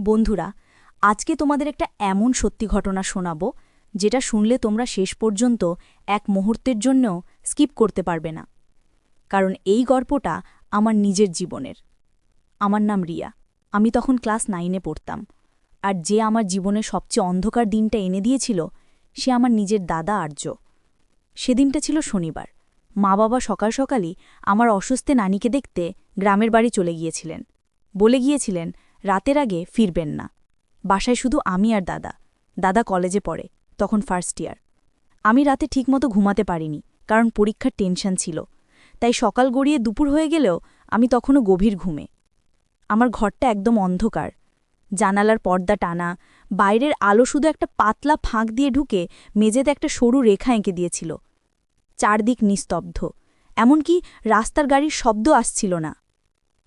বন্ধুরা, আজকে তোমাদের একটা এমন সত্যি ঘটনা শোনাবো, যেটা শুনলে তোমরা শেষ পর্যন্ত এক মুহূর্তের জন্যও স্কিপ করতে পারবে না। কারণ এই গল্পটা আমার নিজের জীবনের। আমার নাম রিয়া। আমি তখন ক্লাস নাইনে পড়তাম। আর যে আমার জীবনে সবচেয়ে অন্ধকার দিনটা এনে দিয়েছিল, সে আমার নিজের দাদা আর্য। সেদিনটা ছিল শনিবার। মা বাবা সকাল সকালই আমার অসুস্থে নানিকে দেখতে গ্রামের বাড়ি চলে গিয়েছিলেন। বলে গিয়েছিলেন রাতের আগে ফিরবেন না। বাসায় শুধু আমি আর দাদা। দাদা কলেজে পড়ে, তখন ফার্স্ট ইয়ার আমি রাতে ঠিকমতো ঘুমাতে পারিনি, কারণ পরীক্ষার টেনশন ছিল। তাই সকাল গড়িয়ে দুপুর হয়ে গেলেও আমি তখনও গভীর ঘুমে। আমার ঘরটা একদম অন্ধকার। জানালার পর্দা টানা, বাইরের আলো শুধু একটা পাতলা ফাঁক দিয়ে ঢুকে মেঝেতে একটা সরু রেখা এঁকে দিয়েছিল। চারদিক নিস্তব্ধ, এমনকি রাস্তার গাড়ির শব্দ আসছিল না।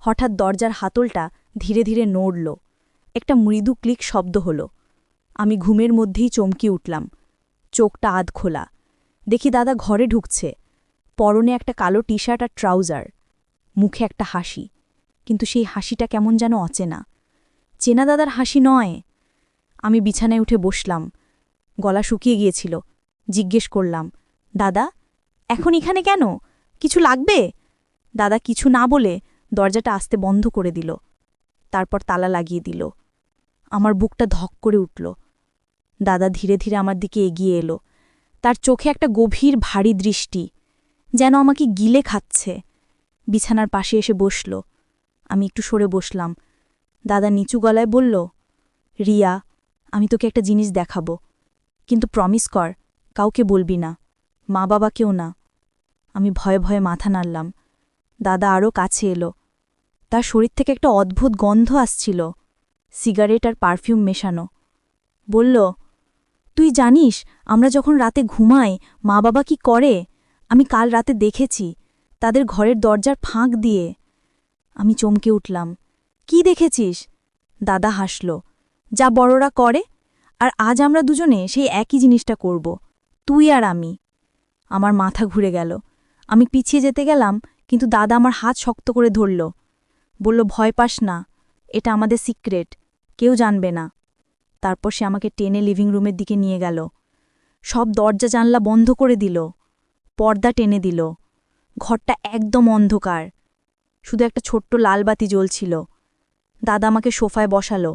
হঠাৎ দরজার হাতলটা ধীরে ধীরে নড়ল। একটা মৃদু ক্লিক শব্দ হল। আমি ঘুমের মধ্যেই চমকে উঠলাম। চোখটা আধ খোলা। দেখি দাদা ঘরে ঢুকছে। পরনে একটা কালো টি শার্ট আর ট্রাউজার। মুখে একটা হাসি। কিন্তু সেই হাসিটা কেমন যেন অচেনা। চেনা দাদার হাসি নয়। আমি বিছানায় উঠে বসলাম। গলা শুকিয়ে গিয়েছিল। জিজ্ঞেস করলাম, দাদা, এখন এখানে কেন? কিছু লাগবে? দাদা কিছু না বলে দরজাটা আসতে বন্ধ করে দিল। তারপর তালা লাগিয়ে দিল। আমার বুকটা ধক করে উঠল। দাদা ধীরে ধীরে আমার দিকে এগিয়ে এলো। তার চোখে একটা গভীর ভারী দৃষ্টি যেন আমাকে গিলে খাচ্ছে। বিছানার পাশে এসে বসল। আমি একটু সরে বসলাম। দাদা নিচু গলায় বলল, রিয়া, আমি তোকে একটা জিনিস দেখাবো। কিন্তু প্রমিস কর, কাউকে বলবি না। মা বাবাকেও না। আমি ভয়ে ভয়ে মাথা নাড়লাম। দাদা আরও কাছে এলো। তার শরীর থেকে একটা অদ্ভুত গন্ধ আসছিল। সিগারেট আর পারফিউম মেশানো। বলল, তুই জানিস, আমরা যখন রাতে ঘুমাই মা বাবা কি করে? আমি কাল রাতে দেখেছি, তাদের ঘরের দরজার ফাঁক দিয়ে। আমি চমকে উঠলাম, কি দেখেছিস? দাদা হাসল, যা বড়রা করে, আর আজ আমরা দুজনে সেই একই জিনিসটা করব, তুই আর আমি। আমার মাথা ঘুরে গেল, আমি পিছিয়ে যেতে গেলাম, কিন্তু দাদা আমার হাত শক্ত করে ধরল বলল, ভয় পাস না, এটা আমাদের সিক্রেট, কেউ জানবে না। তারপর সে আমাকে টেনে লিভিং রুমের দিকে নিয়ে গেল। সব দরজা জানলা বন্ধ করে দিল, পর্দা টেনে দিল, ঘরটা একদম অন্ধকার, শুধু একটা ছোট্ট লাল বাতি জ্বলছিল। দাদা আমাকে সোফায় বসালো,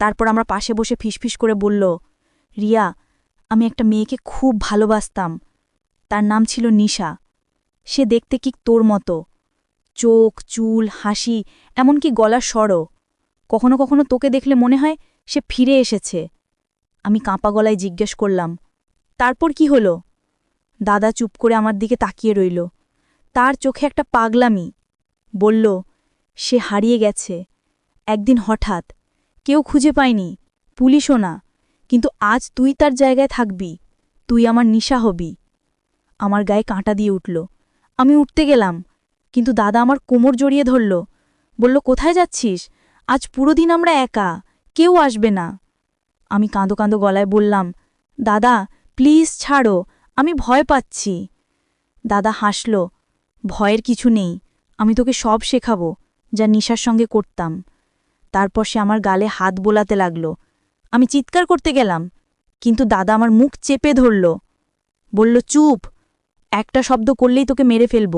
তারপর আমরা পাশে বসে ফিসফিস করে বলল, রিয়া, আমি একটা মেয়েকে খুব ভালোবাসতাম, তার নাম ছিল নিশা, সে দেখতে কি তোর মতো। চোখ, চুল, হাসি, এমনকি গলার স্বরও। কখনো কখনো তোকে দেখলে মনে হয় সে ফিরে এসেছে। আমি কাঁপা গলায় জিজ্ঞেস করলাম, তারপর কি হলো? দাদা চুপ করে আমার দিকে তাকিয়ে রইল। তার চোখে একটা পাগলামি। বলল, সে হারিয়ে গেছে। একদিন হঠাৎ। কেউ খুঁজে পায়নি। পুলিশও না। কিন্তু আজ তুই তার জায়গায় থাকবি। তুই আমার নিশা হবি। আমার গায়ে কাঁটা দিয়ে উঠল। আমি উঠতে গেলাম। কিন্তু দাদা আমার কোমর জড়িয়ে ধরল। বলল, কোথায় যাচ্ছিস? আজ পুরো দিন আমরা একা, কেউ আসবে না। আমি কাঁদো কাঁদো গলায় বললাম, দাদা, প্লিজ ছাড়ো, আমি ভয় পাচ্ছি। দাদা হাসল, ভয়ের কিছু নেই, আমি তোকে সব শেখাবো, যা নিশার সঙ্গে করতাম। তারপর সে আমার গালে হাত বোলাতে লাগল। আমি চিৎকার করতে গেলাম, কিন্তু দাদা আমার মুখ চেপে ধরল। বলল, চুপ, একটা শব্দ করলেই তোকে মেরে ফেলব।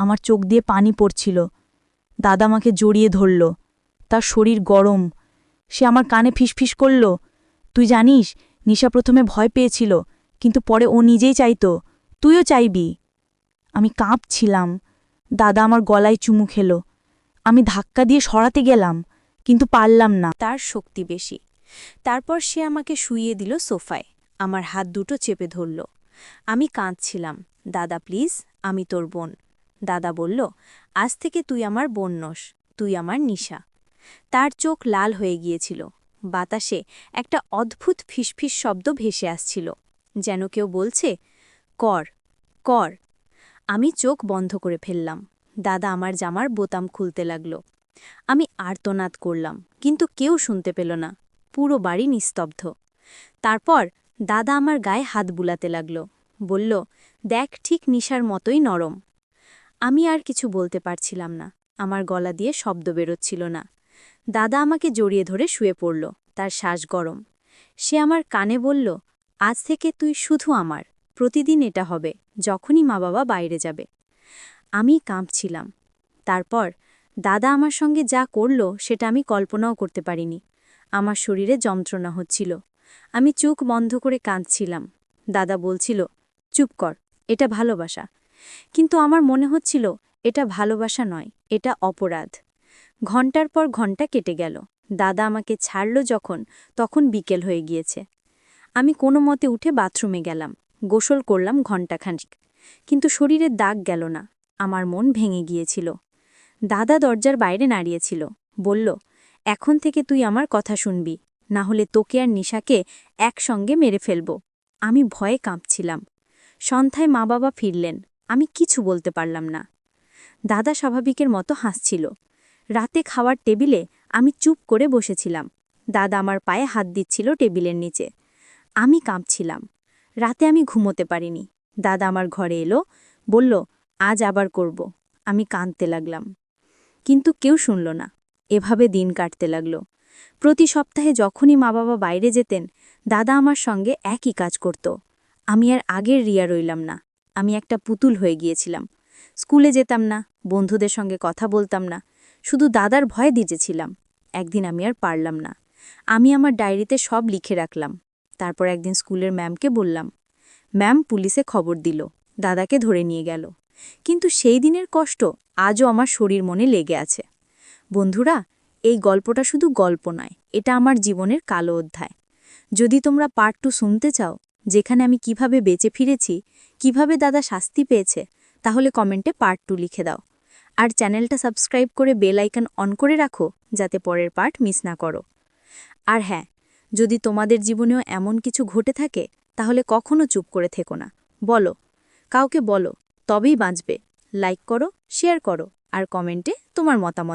আমার চোখ দিয়ে পানি পড়ছিল। দাদা আমাকে জড়িয়ে ধরল। তার শরীর গরম। সে আমার কানে ফিসফিস করল। তুই জানিস, নিশা প্রথমে ভয় পেয়েছিল, কিন্তু পরে ও নিজেই চাইত। তুইও চাইবি? আমি কাঁপছিলাম। দাদা আমার গলায় চুমু খেলো। আমি ধাক্কা দিয়ে সরাতে গেলাম, কিন্তু পারলাম না। তার শক্তি বেশি। তারপর সে আমাকে শুইয়ে দিল সোফায়। আমার হাত দুটো চেপে ধরল। আমি কাঁদছিলাম। দাদা, প্লিজ, আমি তোর বোন। দাদা বলল, আজ থেকে তুই আমার বন্যস, তুই আমার নিশা। তার চোখ লাল হয়ে গিয়েছিল। বাতাসে একটা অদ্ভুত ফিসফিস শব্দ ভেসে আসছিল, যেন কেউ বলছে, কর কর। আমি চোখ বন্ধ করে ফেললাম। দাদা আমার জামার বোতাম খুলতে লাগল। আমি আর্তনাদ করলাম, কিন্তু কেউ শুনতে পেল না। পুরো বাড়ি নিস্তব্ধ। তারপর দাদা আমার গায়ে হাত বুলাতে লাগল। বলল, দেখ ঠিক নিশার মতোই নরম। আমি আর কিছু বলতে পারছিলাম না। আমার গলা দিয়ে শব্দ বেরোচ্ছিল না। দাদা আমাকে জড়িয়ে ধরে শুয়ে পড়ল। তার শ্বাস গরম। সে আমার কানে বলল, আজ থেকে তুই শুধু আমার। প্রতিদিন এটা হবে, যখনই মা বাবা বাইরে যাবে। আমি কাঁপছিলাম। তারপর দাদা আমার সঙ্গে যা করল, সেটা আমি কল্পনাও করতে পারিনি। আমার শরীরে যন্ত্রণা হচ্ছিল। আমি চোখ বন্ধ করে কাঁদছিলাম। দাদা বলছিল, চুপ কর, এটা ভালোবাসা। কিন্তু আমার মনে হচ্ছিল, এটা ভালোবাসা নয়, এটা অপরাধ। ঘণ্টার পর ঘণ্টা কেটে গেল। দাদা আমাকে ছাড়ল যখন, তখন বিকেল হয়ে গিয়েছে। আমি কোনো মতে উঠে বাথরুমে গেলাম, গোসল করলাম ঘণ্টাখানিক। কিন্তু শরীরের দাগ গেল না, আমার মন ভেঙে গিয়েছিল। দাদা দরজার বাইরে নাড়িয়েছিল, বলল, এখন থেকে তুই আমার কথা শুনবি, না হলে তোকে আর নিশাকে একসঙ্গে মেরে ফেলব। আমি ভয়ে কাঁপছিলাম। সন্ধ্যায় মা বাবা ফিরলেন আমি কিছু বলতে পারলাম না। দাদা স্বাভাবিকের মতো হাসছিল। রাতে খাওয়ার টেবিলে আমি চুপ করে বসেছিলাম। দাদা আমার পায়ে হাত দিচ্ছিল টেবিলের নিচে। আমি কাঁপছিলাম। রাতে আমি ঘুমোতে পারিনি। দাদা আমার ঘরে এলো, বলল, আজ আবার করব। আমি কাঁদতে লাগলাম। কিন্তু কেউ শুনল না। এভাবে দিন কাটতে লাগল। প্রতি সপ্তাহে যখনই মা বাবা বাইরে যেতেন, দাদা আমার সঙ্গে একই কাজ করত। আমি আর আগের রিয়া রইলাম না। আমি একটা পুতুল হয়ে গিয়েছিলাম। স্কুলে যেতাম না, বন্ধুদের সঙ্গে কথা বলতাম না, শুধু দাদার ভয় দিজেছিলাম। একদিন আমি আর পারলাম না। আমি আমার ডায়েরিতে সব লিখে রাখলাম। তারপর একদিন স্কুলের ম্যামকে বললাম, ম্যাম, পুলিশে খবর দিল, দাদাকে ধরে নিয়ে গেল। কিন্তু সেই দিনের কষ্ট আজও আমার শরীর মনে লেগে আছে। বন্ধুরা, এই গল্পটা শুধু গল্প নয়, এটা আমার জীবনের কালো অধ্যায়। যদি তোমরা পার্ট টু শুনতে চাও যেখানে আমি কীভাবে বেঁচে ফিরেছি, কীভাবে দাদা শাস্তি পেয়েছে, তাহলে কমেন্টে পার্ট টু লিখে দাও। আর চ্যানেলটা সাবস্ক্রাইব করে বেল আইকন অন করে রাখো, যাতে পরের পার্ট মিস না করো। আর হ্যাঁ যদি তোমাদের জীবনেও এমন কিছু ঘটে থাকে, তাহলে কখনো চুপ করে থেকো না। বলো, কাউকে বলো, তবেই বাঁচবে। লাইক করো, শেয়ার করো, আর কমেন্টে তোমার মতামত